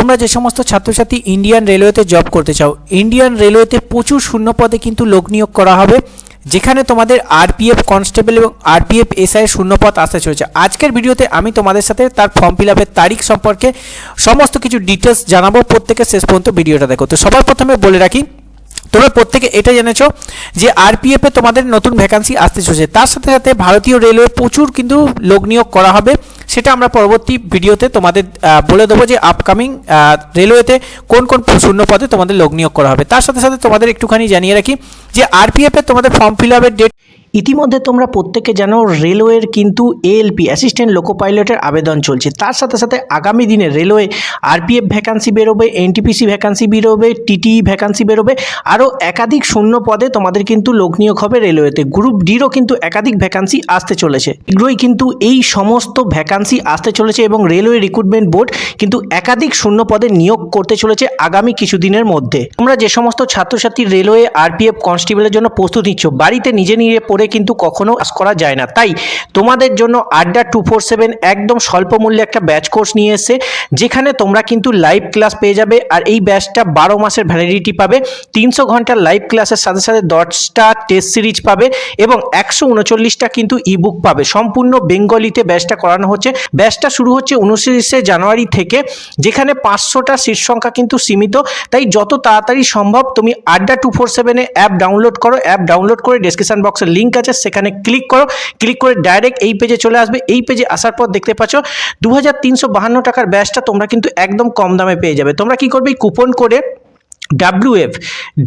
তোমরা যে সমস্ত ছাত্রছাত্রী ইন্ডিয়ান রেলওয়েতে জব করতে চাও ইন্ডিয়ান রেলওয়েতে প্রচুর শূন্য পদে কিন্তু লোক নিয়োগ করা হবে, যেখানে তোমাদের আরপিএফ কনস্টেবল এবং আরপিএফ এসআই শূন্যপদ আসতে চলেছে। আজকের ভিডিওতে আমি তোমাদের সাথে তার ফর্ম ফিল আপের তারিখ সম্পর্কে সমস্ত কিছু ডিটেলস জানাব, প্রত্যেকের শেষ পর্যন্ত ভিডিওটা দেখো। তো সবার প্রথমে বলে রাখি তোমরা প্রত্যেকে এটা জেনেছো যে আরপিএফ তোমাদের নতুন ভ্যাকান্সি আসতে চলেছে। তার সাথে সাথে ভারতীয় রেলওয়ে প্রচুর কিন্তু লোক নিয়োগ করা হবে। সেটা আমরা পরবর্তী ভিডিওতে তোমাদের বলে দেবো যে আপকামিং রেলওয়েতে কোন কোন শূন্য পদে তোমাদের লোক নিয়োগ করা হবে। তার সাথে সাথে তোমাদের একটুখানি জানিয়ে রাখি যে আরপিএফে তোমাদের ফর্ম ফিল আপের ডেট ইতিমধ্যে তোমরা প্রত্যেকে জানো রেলওয়ের কিন্তু এএলপি অ্যাসিস্ট্যান্ট লোকো পাইলটের আবেদন চলছে। তার সাথে সাথে আগামী দিনে রেলওয়ে আরপিএফ ভ্যাকান্সি বেরোবে এনটিপিসি ভ্যাকান্সি বেরোবে টিটি ভ্যাকান্সি বেরোবে। আরও একাধিক শূন্য পদে তোমাদের কিন্তু লোক নিয়োগ হবে রেলওয়েতে। গ্রুপ ডিরও কিন্তু একাধিক ভ্যাকান্সি আসতে চলেছে। শীঘ্রই কিন্তু এই সমস্ত ভ্যাকান্সি আসতে চলেছে এবং রেলওয়ে রিক্রুটমেন্ট বোর্ড কিন্তু একাধিক শূন্য পদে নিয়োগ করতে চলেছে আগামী কিছুদিনের মধ্যে। তোমরা যে সমস্ত ছাত্রছাত্রী রেলওয়ে আরপিএফ কনস্টেবলের জন্য প্রস্তুত নিচ্ছ, বাড়িতে নিজে নিজে পড়ে কিন্তু কখনো পাস করা যায় না। তাই তোমাদের জন্য আড্ডা টু ফোর সেভেন একদম স্বল্প মূল্যে একটা ব্যাচ কোর্স নিয়ে এসেছে যেখানে তোমরা কিন্তু লাইভ ক্লাস পেয়ে যাবে আর এই ব্যাচটা বারো মাসের ভ্যালিডিটি পাবে, তিনশো ঘণ্টার লাইভ ক্লাসের সাথে সাথে দশটা টেস্ট সিরিজ পাবে এবং একশো উনচল্লিশটা কিন্তু ইবুক পাবে। সম্পূর্ণ বেঙ্গলিতে ব্যাচটা করানো হচ্ছে। ব্যাচটা শুরু হচ্ছে উনত্রিশে জানুয়ারি থেকে, যেখানে পাঁচশোটা সিট সংখ্যা কিন্তু সীমিত। তাই যত তাড়াতাড়ি সম্ভব তুমি আড্ডা টু ফোর সেভেনে অ্যাপ ডাউনলোড করো। অ্যাপ ডাউনলোড করে ডেসক্রিপশন বক্সের লিঙ্ক আছে, সেখানে ক্লিক করো ক্লিক করে ডাইরেক্ট এই পেজে চলে আসবে। এই পেজে আসার পর দেখতে পাচ্ছ দু টাকার ব্যাচটা তোমরা কিন্তু একদম কম দামে পেয়ে যাবে। তোমরা কি করবে? এই কুপন করে ডাব্লিউ এফ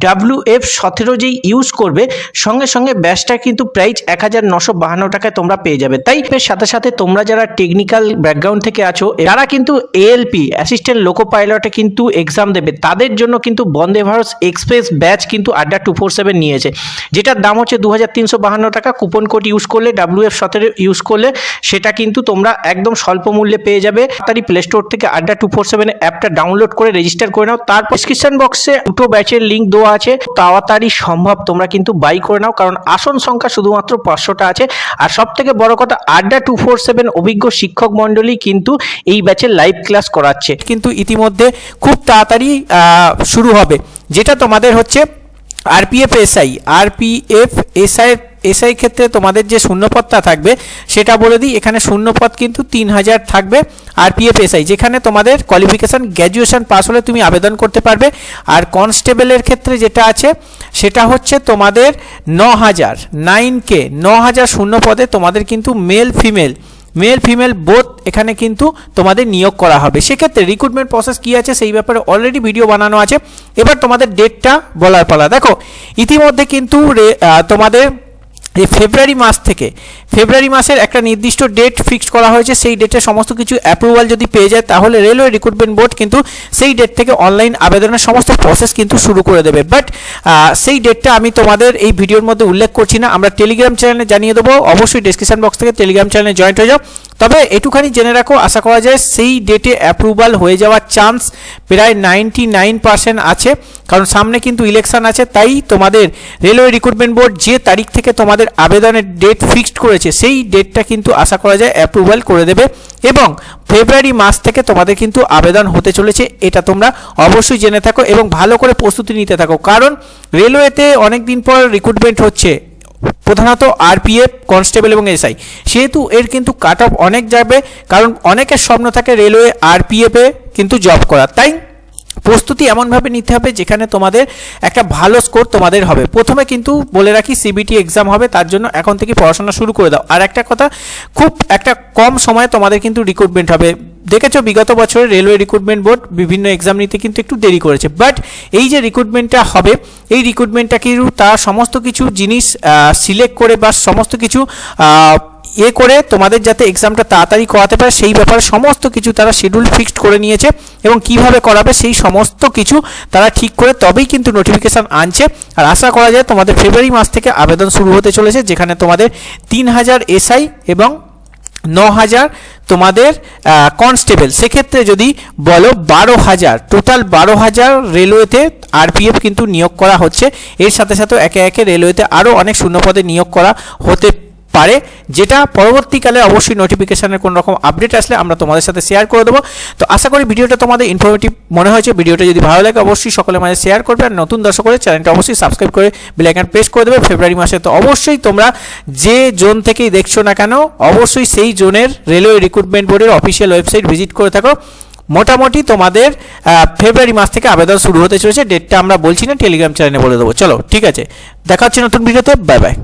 ডাব্লিউ এফ সতেরো যেই ইউজ করবে, সঙ্গে সঙ্গে ব্যাচটা কিন্তু প্রাইস এক হাজার নশো বাহান্ন টাকায় তোমরা পেয়ে যাবে। তাই এর সাথে সাথে তোমরা যারা টেকনিক্যাল ব্যাকগ্রাউন্ড থেকে আছো যারা কিন্তু এএলপি অ্যাসিস্ট্যান্ট লোকো পাইলটে কিন্তু এক্সাম দেবে। তাদের জন্য কিন্তু বন্দে ভারত এক্সপ্রেস ব্যাচ কিন্তু আড্ডা টু ফোর সেভেন নিয়েছে, যেটার দাম হচ্ছে দু হাজার তিনশো বাহান্ন টাকা। কুপন কোড ইউজ করলে ডাব্লিউ এফ সতেরো ইউজ করলে, সেটা কিন্তু তোমরা একদম স্বল্প মূল্যে পেয়ে যাবে। তাড়াতাড়ি প্লে স্টোর থেকে আড্ডা টু ফোর সেভেন অ্যাপটা ডাউনলোড করে রেজিস্টার করে নাও। তার ডিসক্রিপশন বক্সে দুটো ব্যাচের লিঙ্ক দেওয়া আছে। তাড়াতাড়ি সম্ভব, তোমরা কিন্তু বাই করে নাও, কারণ আসন সংখ্যা শুধুমাত্র পাঁচশোটা আছে। আর সব থেকে বড় কথা, আড্ডা টু ফোর সেভেন অভিজ্ঞ শিক্ষক মণ্ডলী কিন্তু এই ব্যাচের লাইভ ক্লাস করাচ্ছে। কিন্তু ইতিমধ্যে খুব তাড়াতাড়ি শুরু হবে, যেটা তোমাদের হচ্ছে RPF SI RPF SI SI ক্ষেত্রে তোমাদের যে শূন্যপদটা থাকবে, সেটা বলে দিই, এখানে শূন্যপদ কিন্তু তিন হাজার থাকবে। আরপিএফ এসআই যেখানে তোমাদের কোয়ালিফিকেশান গ্র্যাজুয়েশন পাস হলে তুমি আবেদন করতে পারবে। আর কনস্টেবলের ক্ষেত্রে যেটা আছে, সেটা হচ্ছে তোমাদের ন হাজার নাইন কে ন হাজার শূন্য পদে তোমাদের কিন্তু male female male female both এখানে কিন্তু তোমাদের নিয়োগ করা হবে। সেক্ষেত্রে রিক্রুটমেন্ট প্রসেস কী আছে, সেই ব্যাপারে অলরেডি ভিডিও বানানো আছে। এবার তোমাদের ডেটটা বলার পালা। দেখো, ইতিমধ্যে কিন্তু তোমাদের এই ফেব্রুয়ারি মাস থেকে, ফেব্রুয়ারি মাসের একটা নির্দিষ্ট ডেট ফিক্সড করা হয়েছে, সেই ডেটে সমস্ত কিছু অ্যাপ্রুভাল যদি পেয়ে যায়, তাহলে রেলওয়ে রিক্রুটমেন্ট বোর্ড কিন্তু সেই ডেট থেকে অনলাইন আবেদনের সমস্ত প্রসেস কিন্তু শুরু করে দেবে। বাট সেই ডেটটা আমি তোমাদের এই ভিডিওর মধ্যে উল্লেখ করছি না। আমরা টেলিগ্রাম চ্যানেলে জানিয়ে দেবো। অবশ্যই ডিসক্রিপশন বক্স থেকে টেলিগ্রাম চ্যানেলে জয়েন্ট হয়ে যাও। তবে এটুখানি জেনে রাখো, আশা করা যায় সেই ডেটে অ্যাপ্রুভাল হয়ে যাওয়ার চান্স প্রায় নাইনটি নাইন পার্সেন্ট আছে। কারণ সামনে কিন্তু ইলেকশন আছে, তাই তোমাদের রেলওয়ে রিক্রুটমেন্ট বোর্ড যে তারিখ থেকে তোমাদের আবেদনের ডেট ফিক্সড করেছে, সেই ডেটটা কিন্তু আশা করা যায় অ্যাপ্রুভাল করে দেবে এবং ফেব্রুয়ারি মাস থেকে তোমাদের কিন্তু আবেদন হতে চলেছে, এটা তোমরা অবশ্যই জেনে থাকো এবং ভালো করে প্রস্তুতি নিতে থাকো। কারণ রেলওয়েতে অনেক দিন পর রিক্রুটমেন্ট হচ্ছে। প্রধানত আরপিএফ, কনস্টেবল এবং এসআই। সেহেতু এর কিন্তু কাট অফ অনেক যাবে, কারণ অনেকের স্বপ্ন থাকে রেলওয়ে আরপিএফে কিন্তু জব করার। তাই প্রস্তুতি এমনভাবে নিতে হবে যেখানে তোমাদের একটা ভালো স্কোর তোমাদের হবে। প্রথমে কিন্তু বলে রাখি সিবিটি এক্সাম হবে, তার জন্য এখন থেকে পড়াশোনা শুরু করে দাও। আর একটা কথা, খুব একটা কম সময়ে তোমাদের কিন্তু রিক্রুটমেন্ট হবে। দেখেছ, বিগত বছরে রেলওয়ে রিক্রুটমেন্ট বোর্ড বিভিন্ন এক্সাম নিতে কিন্তু একটু দেরি করেছে। বাট এই যে রিক্রুটমেন্টটা হবে, এই রিক্রুটমেন্টটা কিন্তু তার সমস্ত কিছু জিনিস সিলেক্ট করে বা সমস্ত কিছু এ করে তোমাদের যাতে এক্সামটা তাড়াতাড়ি করাতে পারে, সেই ব্যাপারে সমস্ত কিছু তারা শিডিউল ফিক্সড করে নিয়েছে এবং কীভাবে করাবে সেই সমস্ত কিছু তারা ঠিক করে তবেই কিন্তু নোটিফিকেশান আনছে। আর আশা করা যায় তোমাদের ফেব্রুয়ারি মাস থেকে আবেদন শুরু হতে চলেছে, যেখানে তোমাদের তিন হাজার এসআই এবং ন হাজার তোমাদের কনস্টেবল সেক্ষেত্রে যদি বলো বারো হাজার টোটাল বারো হাজার রেলওয়েতে আরপিএফ কিন্তু নিয়োগ করা হচ্ছে। এর সাথে সাথে একে একে রেলওয়েতে আরও অনেক শূন্যপদে নিয়োগ করা হতে পারে, যেটা পরবর্তীকালে অবশ্যই নোটিফিকেশনের কোনো রকম আপডেট আসলে আমরা তোমাদের সাথে শেয়ার করে দেবো। তো আশা করি ভিডিওটা তোমাদের ইনফরমেটিভ মনে হয়েছে। ভিডিওটা যদি ভালো লাগে অবশ্যই সকলের মাঝে শেয়ার করবে। আর নতুন দর্শক করে চ্যানেলটা অবশ্যই সাবস্ক্রাইব করে বেলাইকান প্রেস করে দেবে। ফেব্রুয়ারি মাসে তো অবশ্যই তোমরা যে জোন থেকেই দেখছ না কেন, অবশ্যই সেই জোনের রেলওয়ে রিক্রুটমেন্ট বোর্ডের অফিসিয়াল ওয়েবসাইট ভিজিট করে থাকো। মোটামুটি তোমাদের ফেব্রুয়ারি মাস থেকে আবেদন শুরু হতে চলেছে। ডেটটা আমরা বলছি না টেলিগ্রাম চ্যানেলে বলে দেবো। চলো, ঠিক আছে। দেখা হচ্ছে নতুন ভিডিওতে। Bye bye